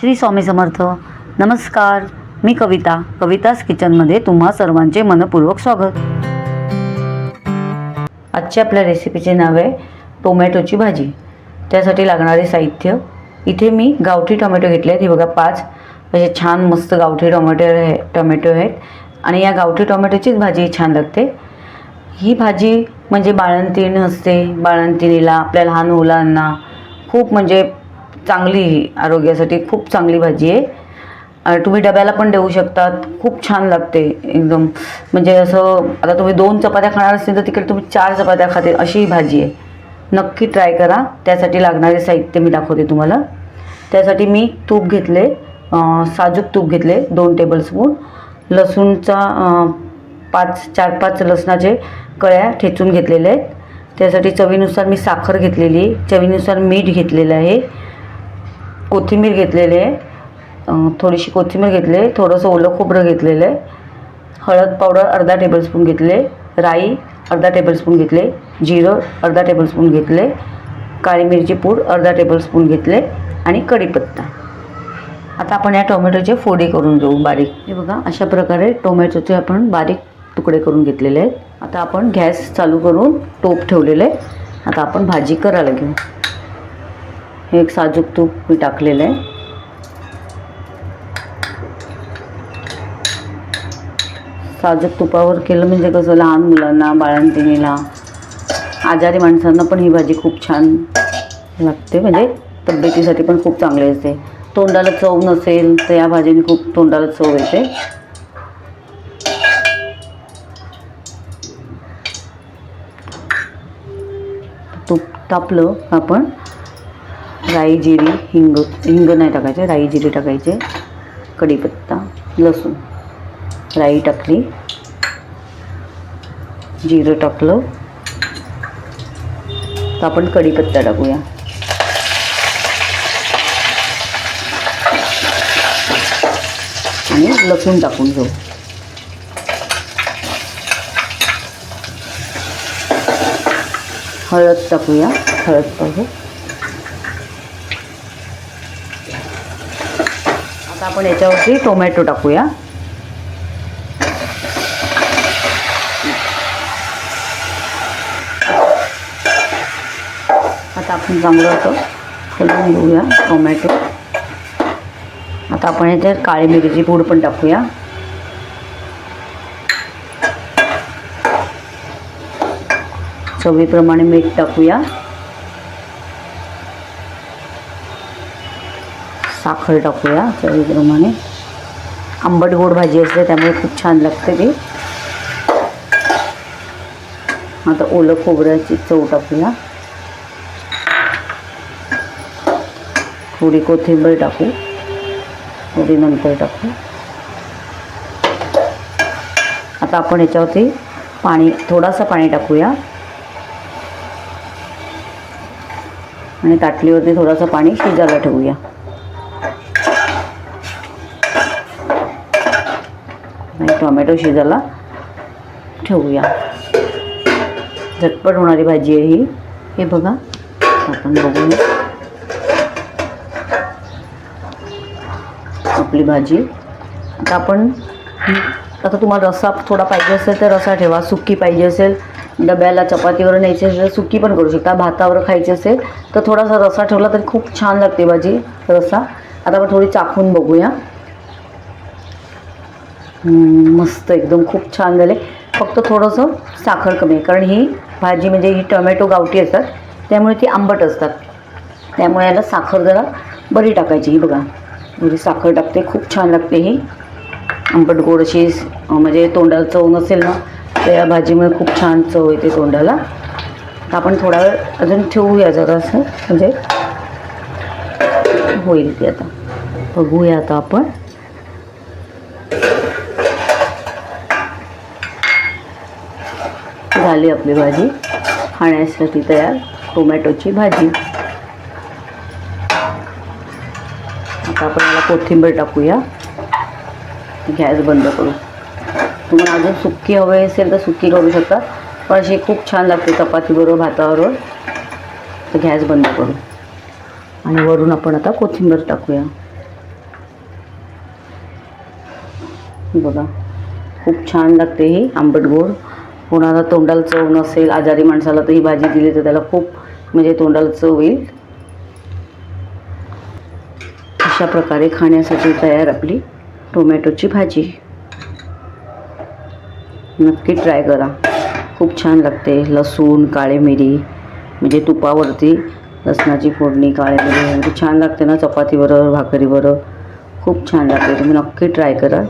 श्री स्वामी समर्थ. नमस्कार. मी कविता. कवितास किचनमध्ये तुम्हा सर्वांचे मनपूर्वक स्वागत. आजच्या आपल्या रेसिपीचे नाव आहे टोमॅटोची भाजी. त्यासाठी लागणारे साहित्य. इथे मी गावठी टोमॅटो घेतले आहेत. हे बघा पाच. असे छान मस्त गावठी टोमॅटो आहे टोमॅटो आहेत. आणि या गावठी टोमॅटोचीच भाजी छान लागते. ही भाजी म्हणजे बाळंतीण असते. बाळंतिणीला आपल्या लहान मुलांना खूप म्हणजे चांगली आरोग्यासाठी खूप चांगली भाजी आहे. तुम्ही डब्याला पण देऊ शकतात. खूप छान लागते एकदम. म्हणजे असं आता तुम्ही दोन चपात्या खाणार असतील तर तिकडे तुम्ही चार चपात्या खाते अशी भाजी आहे. नक्की ट्राय करा. त्यासाठी लागणारे साहित्य मी दाखवते तुम्हाला. त्यासाठी मी तूप घेतले साजूक तूप घेतले दोन टेबलस्पून लसूणचा पाच चार पाच लसणाचे कळ्या ठेचून घेतलेल्या आहेत. त्यासाठी चवीनुसार मी साखर घेतलेली आहे. चवीनुसार मीठ घेतलेलं आहे. कोथिंबीर घेतलेली आहे. थोडीशी कोथिंबीर घेतली आहे. थोडंसं ओलं खोबरं घेतलेलं आहे. हळद पावडर अर्धा टेबलस्पून घेतले राई अर्धा टेबलस्पून घेतले जिरं अर्धा टेबलस्पून घेतले काळी मिरची पूड अर्धा टेबलस्पून घेतले आणि कढीपत्ता. आता आपण या टोमॅटोचे फोडे करून घेऊ बारीक. हे बघा अशा प्रकारे टोमॅटोचे आपण बारीक तुकडे करून घेतलेले आहेत. आता आपण गॅस चालू करून टोप ठेवलेलं आहे आता आपण भाजी करायला घेऊ. हे एक साजूक तूप मी टाकलेलं आहे. साजूक तुपावर केलं म्हणजे कसं लहान मुलांना बाळंतिणीला आजारी माणसांना पण ही भाजी खूप छान लागते. म्हणजे तब्येतीसाठी पण खूप चांगली असते. तोंडाला चव नसेल तर या भाजीने खूप तोंडाला चव येते. तूप तापलं आपण. राई जिरी हिंग हिंग नाही टाकायचे राई जिरी टाकायचे. कढीपत्ता लसूण. राई टाकली. जिरं टाकलं. तर आपण कढीपत्ता टाकूया. आणि लसूण टाकून घेऊ. हळद टाकूया. हळद पाहिजे आता आपण याच्यावरती टोमॅटो टाकूया. आता आपण चांगलं होतं हलवून घेऊया टोमॅटो आता आपण याच्यात काळी मिरीची पूड पण टाकूया. चवीप्रमाणे मीठ टाकूया. साखर टाकूया चवीप्रमाणे आंबट गोड भाजी असते त्यामुळे खूप छान लागते ती. आता ओलं खोबऱ्याची चव टाकूया. थोडी कोथिंबीर टाकू. थोडी नंतर टाकू. आता आपण याच्यावरती पाणी थोडासा पाणी टाकूया. आणि ताटलीवरती थोडंसं पाणी शिजायला ठेवूया आणि टोमॅटो शिजायला ठेवूया. झटपट होणारी भाजी आहे ही. हे बघा आपण बघूया आपली भाजी. आता आपण आता तुम्हाला रस्सा थोडा पाहिजे असेल तर रस्सा ठेवा. सुक्की पाहिजे असेल डब्याला चपातीवर न्यायची असेल तर सुक्की पण करू शकता. भातावर खायची असेल तर थोडासा रस्सा ठेवला तरी खूप छान लागते भाजी रस्सा आता आपण थोडी चाखून बघूया. मस्त एकदम खूप छान झाले. फक्त थोडंसं साखर कमी आहे. कारण ही भाजी म्हणजे ही टोमॅटो गावठी असतात. त्यामुळे ती आंबट असतात. त्यामुळे याला साखर जरा बरी टाकायची ही बघा. म्हणजे साखर टाकते खूप छान लागते ही. आंबट गोड अशी म्हणजे तोंडाला चव नसेल ना तर या भाजीमुळे खूप छान चव येते तोंडाला. तर आपण थोडा वेळ अजून ठेवूया जरा असं म्हणजे होईल ती आता. बघूया आता आपण. झाली आपली भाजी. खाण्यासाठी तयार टोमॅटोची भाजी. आता आपण याला कोथिंबीर टाकूया. गॅस बंद करू. तुम्हाला अजून सुक्की हवी असेल तर सुक्की करू शकता. पण अशी खूप छान लागते चपातीबरोबर भाताबरोबर. तर गॅस बंद करू. आणि वरून आपण आता कोथिंबीर टाकूया. बघा खूप छान लागते ही आंबट गोड. कोणाला तोंडाला चव नसेल आजारी माणसाला तर ही भाजी दिली तर त्याला खूप म्हणजे तोंडाला चव येईल. अशा प्रकारे खाण्यासाठी तयार आपली टोमॅटोची भाजी. नक्की ट्राय करा. खूप छान लागते. लसूण काळे मिरी म्हणजे तुपावरती लसणाची फोडणी काळे मिरी म्हणजे छान लागते ना चपातीबरोबर भाकरीबरोबर. खूप छान लागते. तुम्ही नक्की ट्राय करा.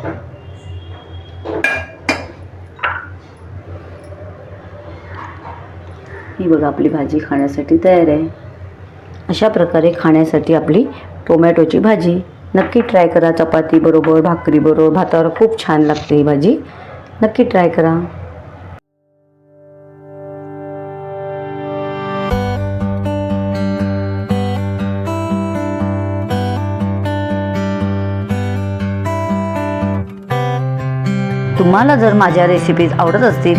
ही बघा आपली भाजी खाण्यासाठी तयार आहे. अशा प्रकारे खाण्यासाठी आपली टोमॅटोची भाजी. नक्की ट्राय करा चपाती बरोबर भाकरी बरोबर भातावर खूप छान लागते ही भाजी. नक्की ट्राय करा. तुम्हाला जर माझ्या रेसिपीज आवडत असतील